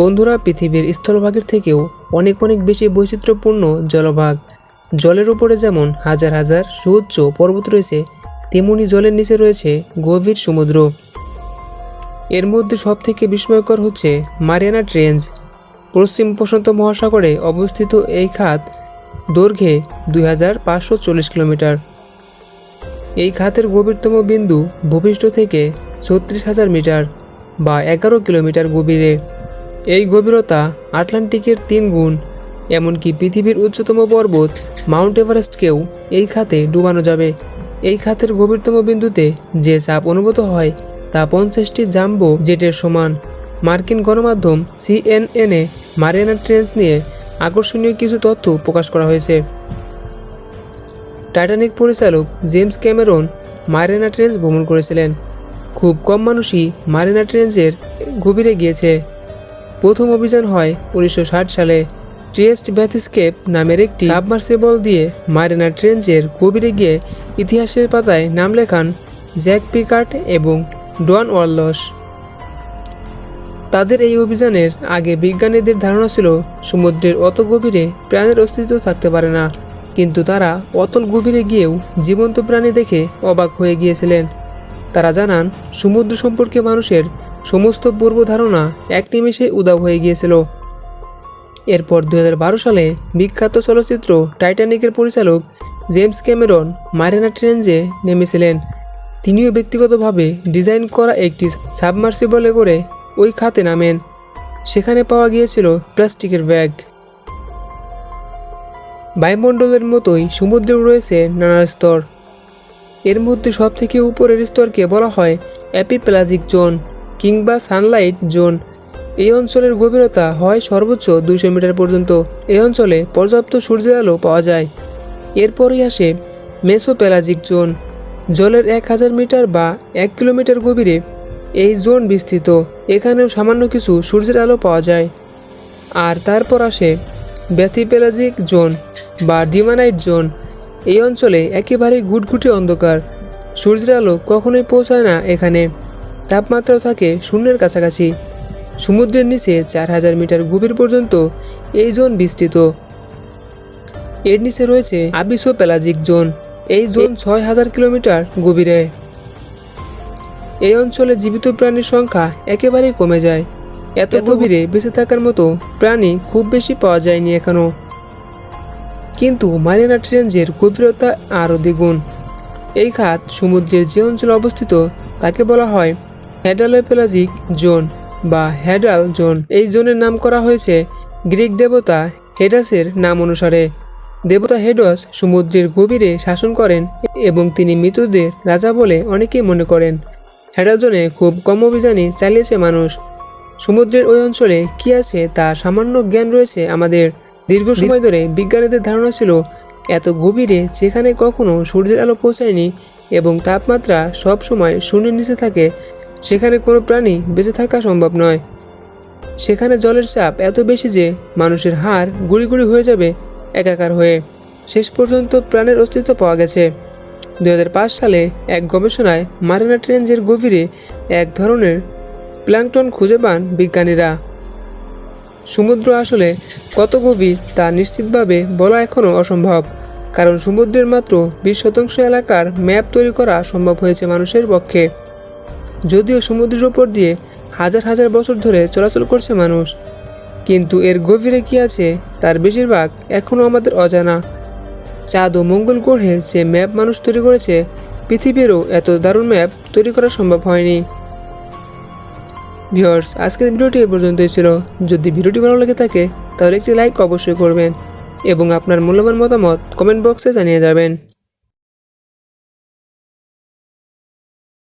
বন্ধুরা, পৃথিবীর স্থলভাগের থেকেও অনেক অনেক বেশি বৈচিত্র্যপূর্ণ জলভাগ। জলের উপরে যেমন হাজার হাজার সুউচ্চ পর্বত রয়েছে, তেমনি জলের নিচে রয়েছে গভীর সমুদ্র। এর মধ্যে সবথেকে বিস্ময়কর হচ্ছে মারিয়ানা ট্রেঞ্জ পশ্চিম প্রশান্ত মহাসাগরে অবস্থিত এই খাত দৈর্ঘ্যে দুই হাজার পাঁচশো চল্লিশ কিলোমিটার। এই খাতের গভীরতম বিন্দু ভূপৃষ্ঠ থেকে ছত্রিশ হাজার মিটার বা এগারো কিলোমিটার গভীরে। এই গভীরতা আটলান্টিকের তিন গুণ, এমনকি পৃথিবীর উচ্চতম পর্বত মাউন্ট এভারেস্টকেও এই খাতে ডুবানো যাবে। এই খাতের গভীরতম বিন্দুতে যে চাপ অনুভূত হয় তা পঞ্চাশটি জাম্বো জেটের সমান। মার্কিন গণমাধ্যম সিএনএনে মারিয়ানা ট্রেন্স নিয়ে আকর্ষণীয় কিছু তথ্য প্রকাশ করা হয়েছে। টাইটানিক পরিচালক জেমস ক্যামেরন মারিনা ট্রেঞ্চ ভ্রমণ করেছিলেন। খুব কম মানুষই মারিনা ট্রেঞ্চের গভীরে গিয়েছে। প্রথম অভিযান হয় উনিশশো ষাট সালে। ট্রিয়েস্ট ব্যাথিস্কেপ নামের একটি সাবমার্সিবল দিয়ে মারিনা ট্রেঞ্চের গভীরে গিয়ে ইতিহাসের পাতায় নাম লেখান জ্যাক পিকার্ট এবং ডোয়ান ওয়ার্লস। তাদের এই অভিযানের আগে বিজ্ঞানীদের ধারণা ছিল, সমুদ্রের অত গভীরে প্রাণের অস্তিত্ব থাকতে পারে না। কিন্তু তারা অতল গভীরে গিয়েও জীবন্ত প্রাণী দেখে অবাক হয়ে গিয়েছিলেন। তারা জানান, সমুদ্র সম্পর্কে মানুষের সমস্ত পূর্ব ধারণা এক নিমেষে উদাও হয়ে গিয়েছিল। এরপর দু হাজার বারো সালে বিখ্যাত চলচ্চিত্র টাইটানিকের পরিচালক জেমস ক্যামেরন মারিনা ট্রেঞ্জে নেমেছিলেন। তিনিও ব্যক্তিগতভাবে ডিজাইন করা একটি সাবমার্সিবলে করে ওই খাতে নামেন। সেখানে পাওয়া গিয়েছিল প্লাস্টিকের ব্যাগ। বায়ুমণ্ডলের মতোই সমুদ্রেও রয়েছে নানা স্তর। এর মধ্যে সবথেকে উপরের স্তরকে বলা হয় অ্যাপিপ্লাজিক জোন। কিংবা সানলাইট জোন। এই অঞ্চলের গভীরতা হয় সর্বোচ্চ দুইশো মিটার পর্যন্ত। এই অঞ্চলে পর্যাপ্ত সূর্যের আলো পাওয়া যায়। এরপরই আসে মেসোপ্যালাজিক জোন। জলের এক হাজার মিটার বা এক কিলোমিটার গভীরে এই জোন বিস্তৃত। এখানেও সামান্য কিছু সূর্যের আলো পাওয়া যায়। আর তারপর আসে ব্যাথিপেলাজিক জোন বা ডিমানাইট জোন। এই অঞ্চলে একেবারেই ঘুটঘুটে অন্ধকার। সূর্যের আলো কখনোই পৌঁছায় না এখানে। তাপমাত্রাও থাকে শূন্যের কাছাকাছি। সমুদ্রের নিচে চার হাজার মিটার গভীর পর্যন্ত এই জোন বিস্তৃত। এর নিচে রয়েছে আবিসো প্যালাজিক জোন। এই জোন ছয় হাজার কিলোমিটার গভীরে। এই অঞ্চলে জীবিত প্রাণীর সংখ্যা একেবারেই কমে যায়। এত গভীরে বেঁচে থাকার মতো প্রাণী খুব বেশি পাওয়া যায়নি এখনও কিন্তু মারিনা ট্রেঞ্জের গভীরতা আরও দ্বিগুণ। এই খাত সমুদ্রের যে অঞ্চলে অবস্থিত তাকে বলা হয় হ্যাডালোপেলাজিক জোন বা হ্যাডাল জোন। এই জোনের নাম করা হয়েছে গ্রিক দেবতা হেডাসের নাম অনুসারে। দেবতা হেডস সমুদ্রের গভীরে শাসন করেন এবং তিনি মৃতদের রাজা বলে অনেকেই মনে করেন। হেডাজনে খুব কম অভিযানই চালিয়েছে মানুষ। সমুদ্রের ওই অঞ্চলে কি আছে তা সামান্য জ্ঞান রয়েছে আমাদের। দীর্ঘ সময় ধরে বিজ্ঞানীদের ধারণা ছিল, এত গভীরে যেখানে কখনো সূর্যের আলো পৌঁছায়নি এবং তাপমাত্রা সব সময় শূন্যের নিচে থাকে সেখানে কোনো প্রাণী বেঁচে থাকা সম্ভব নয়। সেখানে জলের চাপ এত বেশি যে মানুষের হাড় গুড়ি গুড়ি হয়ে যাবে একাকার হয়ে। শেষ পর্যন্ত প্রাণের অস্তিত্ব পাওয়া গেছে। দু হাজার পাঁচ সালে এক গবেষণায় মারিনা ট্রেঞ্জের গভীরে এক ধরনের প্ল্যাঙ্কটন খুঁজে পান বিজ্ঞানীরা। সমুদ্র আসলে কত গভীর তা নিশ্চিতভাবে বলা এখনও অসম্ভব, কারণ সমুদ্রের মাত্র বিশ শতাংশ এলাকার ম্যাপ তৈরি করা সম্ভব হয়েছে মানুষের পক্ষে। যদিও সমুদ্রের উপর দিয়ে হাজার হাজার বছর ধরে চলাচল করছে মানুষ, কিন্তু এর গভীরে কি আছে তার বেশিরভাগ এখনও আমাদের অজানা। চাঁদ ও মঙ্গল গ্রহে যে ম্যাপ মানুষ তৈরি করেছে, পৃথিবীরও এত দারুণ ম্যাপ তৈরি করা সম্ভব হয়নি। ভিওর্স আজকের ভিডিওটি এ পর্যন্তই ছিল। যদি ভিডিওটি ভালো লেগে থাকে, তাহলে একটি লাইক অবশ্যই করবেন এবং আপনার মূল্যবান মতামত কমেন্ট বক্সে জানিয়ে যাবেন।